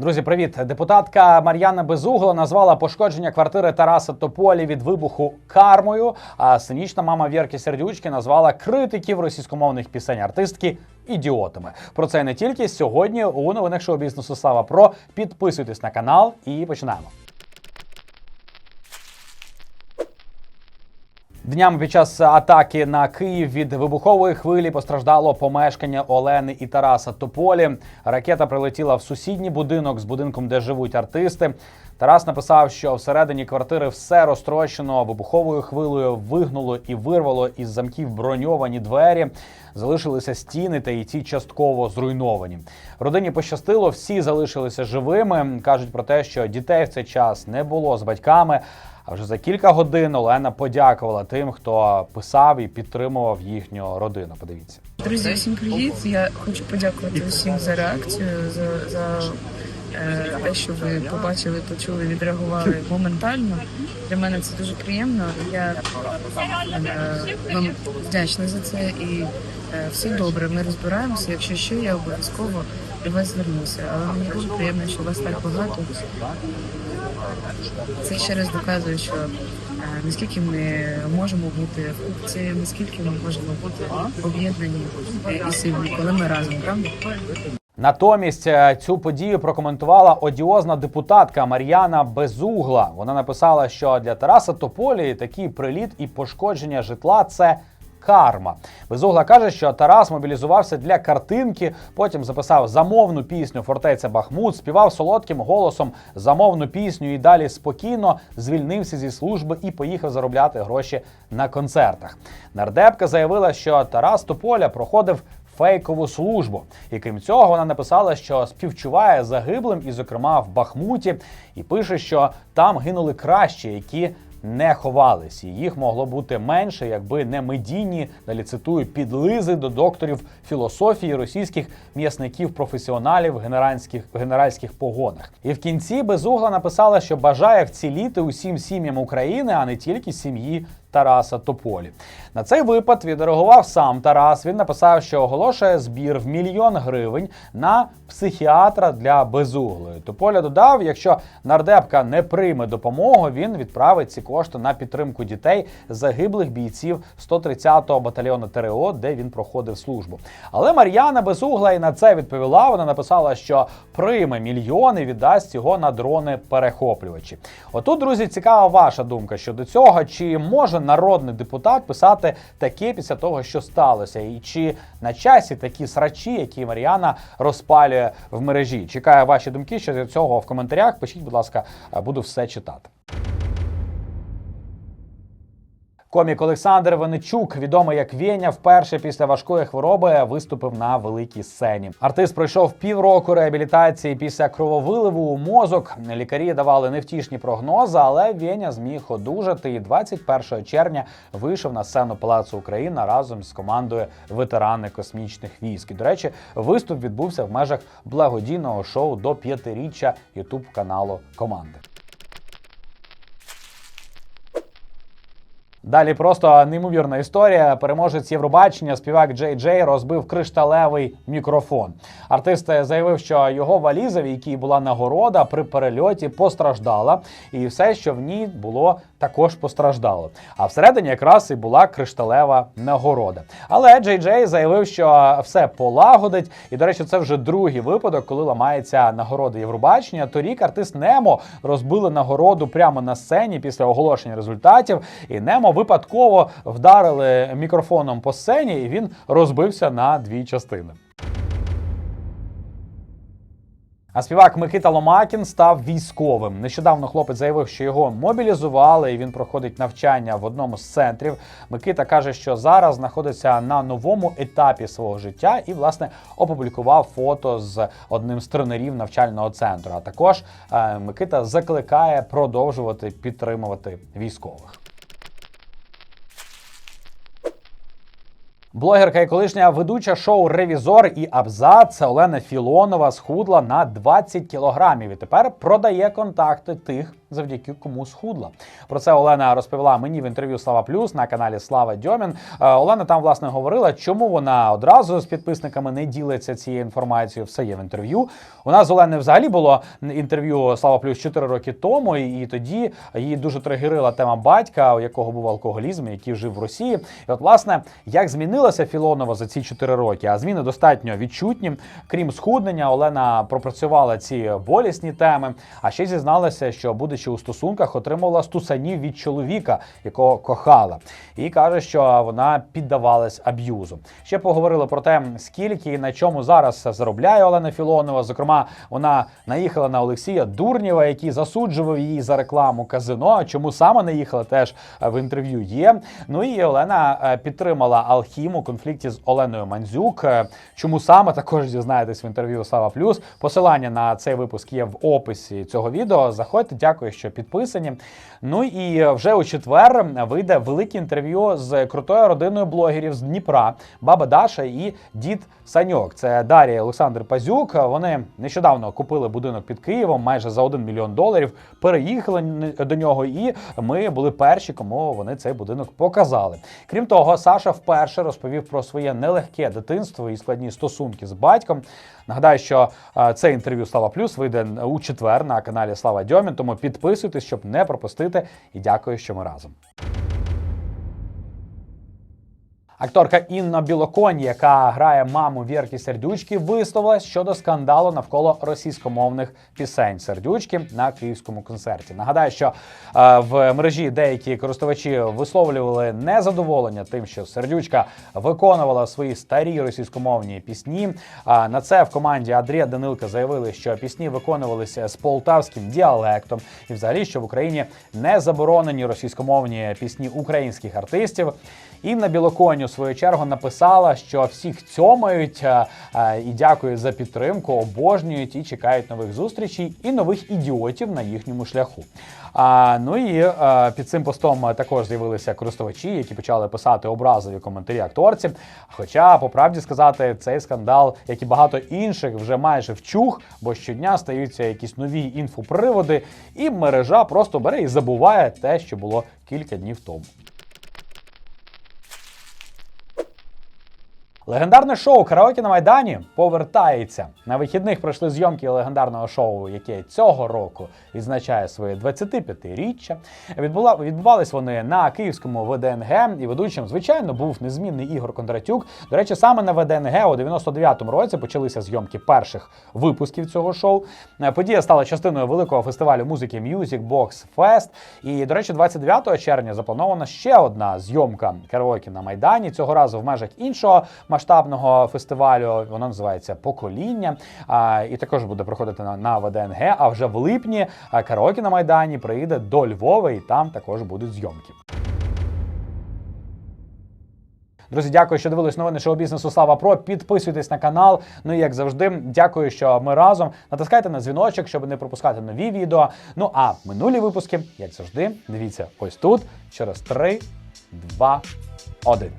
Друзі, привіт! Депутатка Мар'яна Безугла назвала пошкодження квартири Тараса Тополі від вибуху кармою. А синічна мама Вірки Сердючки назвала критиків російськомовних пісень артистки ідіотами. Про це не тільки сьогодні у новинах шоу бізнесу Слава Про. Підписуйтесь на канал і починаємо. Днями під час атаки на Київ від вибухової хвилі постраждало помешкання Олени і Тараса Тополі. Ракета прилетіла в сусідній будинок з будинком, де живуть артисти. Тарас написав, що всередині квартири все розтрощено вибуховою хвилею, вигнуло і вирвало із замків броньовані двері. Залишилися стіни, та й ті частково зруйновані. Родині пощастило, всі залишилися живими. кажуть про те, що дітей в цей час не було з батьками. А вже за кілька годин Олена подякувала тим, хто писав і підтримував їхню родину. Подивіться. Друзі, всім привіт! Я хочу подякувати усім за реакцію, за, за е, те, що ви побачили, почули, відреагували моментально. Для мене це дуже приємно. Я е, вам вдячна за це і е, все добре. Ми розбираємося. Якщо що, я обов'язково до вас звернуся. Але мені дуже приємно, що вас так багато. Це ще раз доказує, що е, наскільки ми можемо бути в купці, наскільки ми можемо бути об'єднані і сильні, коли ми разом, правда? Натомість е, цю подію прокоментувала одіозна депутатка Мар'яна Безугла. Вона написала, що для Тараса Тополі такий приліт і пошкодження житла це. Карма Безугла каже, що Тарас мобілізувався для картинки. Потім записав замовну пісню Фортеця Бахмут, співав солодким голосом замовну пісню і далі спокійно звільнився зі служби і поїхав заробляти гроші на концертах. Нардепка заявила, що Тарас Тополя проходив фейкову службу. І крім цього, вона написала, що співчуває загиблим, і, зокрема, в Бахмуті, і пише, що там гинули кращі, які. Не ховались, і їх могло бути менше, якби не медійні, далі цитую, підлизи до докторів філософії російських м'ясників професіоналів в генеральських генеральських погонах. І в кінці безугла написала, що бажає вціліти усім сім'ям України, а не тільки сім'ї Тараса Тополі. На цей випад відреагував сам Тарас. Він написав, що оголошує збір в мільйон гривень на психіатра для безуглої. Тополя додав, якщо нардепка не прийме допомогу, він відправить ці кошти на підтримку дітей загиблих бійців 130-го батальйону ТРО, де він проходив службу. Але Мар'яна Безугла і на це відповіла. Вона написала, що прийме мільйони, віддасть його на дрони перехоплювачі. Отут, друзі, цікава ваша думка щодо цього, чи може народний депутат писати таке після того, що сталося, і чи на часі такі срачі, які Мар'яна розпалює в мережі? Чекаю ваші думки щодо цього в коментарях. Пишіть, будь ласка, буду все читати. Комік Олександр Венечук, відомий як Веня, вперше після важкої хвороби виступив на великій сцені. Артист пройшов півроку реабілітації після крововиливу у мозок. Лікарі давали невтішні прогнози, але Веня зміг одужати і 21 червня вийшов на сцену Палацу Україна разом з командою ветерани космічних військ. І, до речі, виступ відбувся в межах благодійного шоу до п'ятиріччя ютуб каналу команди. Далі просто неймовірна історія. Переможець Євробачення, співак Джей Джей розбив кришталевий мікрофон. Артист заявив, що його валіза, в якій була нагорода, при перельоті постраждала, і все, що в ній було, також постраждало. А всередині якраз і була кришталева нагорода. Але Джей Джей заявив, що все полагодить. І, до речі, це вже другий випадок, коли ламається нагорода Євробачення. Торік артист Немо розбили нагороду прямо на сцені після оголошення результатів. І Немо випадково вдарили мікрофоном по сцені, і він розбився на дві частини. А співак Микита Ломакін став військовим. Нещодавно хлопець заявив, що його мобілізували, і він проходить навчання в одному з центрів. Микита каже, що зараз знаходиться на новому етапі свого життя і, власне, опублікував фото з одним з тренерів навчального центру. А також е, Микита закликає продовжувати підтримувати військових. Блогерка і колишня ведуча шоу Ревізор і Абзац Олена Філонова схудла на 20 кілограмів і тепер продає контакти тих, завдяки кому схудла. Про це Олена розповіла мені в інтерв'ю Слава Плюс на каналі Слава Дьомін. Е, Олена там власне говорила, чому вона одразу з підписниками не ділиться цією інформацією. Все є в інтерв'ю. У нас з Оленою взагалі було інтерв'ю Слава Плюс 4 роки тому, і, тоді її дуже тригерила тема батька, у якого був алкоголізм, який жив в Росії. І от, власне, як змінилася Філонова за ці 4 роки, а зміни достатньо відчутні. Крім схуднення, Олена пропрацювала ці болісні теми, а ще зізналася, що, будучи у стосунках, отримувала стусанів від чоловіка, якого кохала, і каже, що вона піддавалась аб'юзу. Ще поговорили про те, скільки і на чому зараз заробляє Олена Філонова. Зокрема, вона наїхала на Олексія Дурнєва, який засуджував її за рекламу казино. Чому саме наїхала, теж е, в інтерв'ю є. Ну і Олена е, підтримала Алхім у конфлікті з Оленою Мандзюк. Е, Чому саме також дізнаєтесь в інтерв'ю Слава Плюс. Посилання на цей випуск є в описі цього відео. Заходьте, дякую, що підписані. Ну і вже у четвер вийде велике інтерв'ю з крутою родиною блогерів з Дніпра, баба Даша і дід Саньок. Це Дар'я і Олександр Пазюк. Вони нещодавно купили будинок під Києвом майже за 1 мільйон доларів. Переїхали до нього, і ми були перші, кому вони цей будинок показали. Крім того, Саша вперше розповів про своє нелегке дитинство і складні стосунки з батьком. Нагадаю, що е, це інтерв'ю Слава Плюс вийде у четвер на каналі Слава Дьомін. Тому підписуйтесь, щоб не пропустити. І дякую, що ми разом. Акторка Інна Білоконь, яка грає маму Вірки Сердючки, висловилась щодо скандалу навколо російськомовних пісень Сердючки на київському концерті. Нагадаю, що е, в мережі деякі користувачі висловлювали незадоволення тим, що Сердючка виконувала свої старі російськомовні пісні. А на це в команді Андрія Данилка заявили, що пісні виконувалися з полтавським діалектом, і взагалі, що в Україні не заборонені російськомовні пісні українських артистів. Інна Білоконь свою чергу написала, що всіх цьомають е, е, і дякують за підтримку, обожнюють і чекають нових зустрічей і нових ідіотів на їхньому шляху. А, ну і е, під цим постом також з'явилися користувачі, які почали писати образові коментарі акторці. Хоча, по правді сказати, цей скандал, як і багато інших, вже майже вчух, бо щодня стаються якісь нові інфоприводи, і мережа просто бере і забуває те, що було кілька днів тому. Легендарне шоу Караоке на Майдані повертається. На вихідних пройшли зйомки легендарного шоу, яке цього року відзначає своє 25-річчя. Відбула відбувались вони на київському ВДНГ, і ведучим, звичайно, був незмінний Ігор Кондратюк. До речі, саме на ВДНГ у 99-му році почалися зйомки перших випусків цього шоу. Подія стала частиною великого фестивалю музики Music Box Fest. І, до речі, 29 червня запланована ще одна зйомка караоке на Майдані. Цього разу в межах іншого масштабного фестивалю. Воно називається Покоління. А, і також буде проходити на, на ВДНГ. А вже в липні караоке на Майдані приїде до Львова, і там також будуть зйомки. Друзі, дякую, що дивились новини шоу бізнесу Слава Про. Підписуйтесь на канал. Ну і як завжди, дякую, що ми разом. Натискайте на дзвіночок, щоб не пропускати нові відео. Ну а минулі випуски, як завжди, дивіться ось тут через 3, 2, 1.